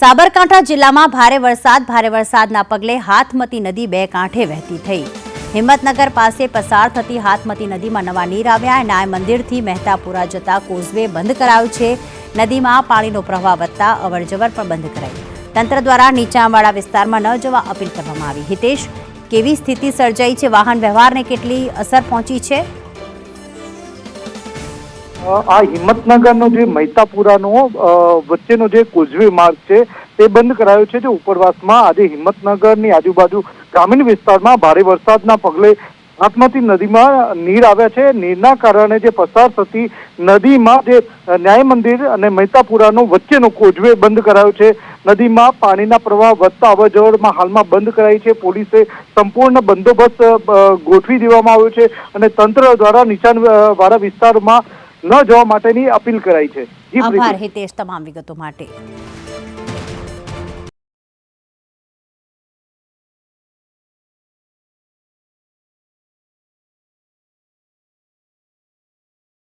સાબરકાંઠા જિલ્લામાં ભારે વરસાદ, ભારે વરસાદના પગલે હાથમતી નદી બે કાંઠે વહેતી થઈ. હિંમતનગર પાસે પસાર થતી હાથમતી નદીમાં નવા નીર આવ્યા ન્યાય મંદિરથી મહેતાપુરા જતા કોઝવે બંધ કરાયો છે. નદીમાં પાણીનો પ્રવાહ વધતા અવરજવર પણ બંધ કરાઈ. તંત્ર દ્વારા નીચાણવાળા વિસ્તારમાં ન જવા અપીલ કરવામાં આવી. હિતેશ, કેવી સ્થિતિ સર્જાઈ છે? વાહન વ્યવહારને કેટલી અસર પહોંચી છે? આ હિંમતનગરનો જે મહેતાપુરાનો વચ્ચેનો જે કોઝવે માર્ગ છે, તે બંધ કરાયો છે. જે ઉપરવાસમાં આજે હિંમતનગરની આજુબાજુ ગ્રામીણ વિસ્તારમાં ભારે વરસાદના પગલે આત્મતી નદીમાં નીર આવ્યા છે. નીરના કારણે જે પસાર થતી નદીમાં જે ન્યાય મંદિર અને મહેતાપુરાનો વચ્ચેનો કોઝવે બંધ કરાયો છે. નદીમાં પાણીના પ્રવાહ વધતા અવરજવરમાં હાલમાં બંધ કરાઈ છે. પોલીસે સંપૂર્ણ બંદોબસ્ત ગોઠવી દેવામાં આવ્યો છે અને તંત્ર દ્વારા નીચાણવાળા વાળા વિસ્તારમાં ન જોવા માટેની અપીલ કરાઈ છે. આભાર હિતેશ તમામ વિગતો માટે.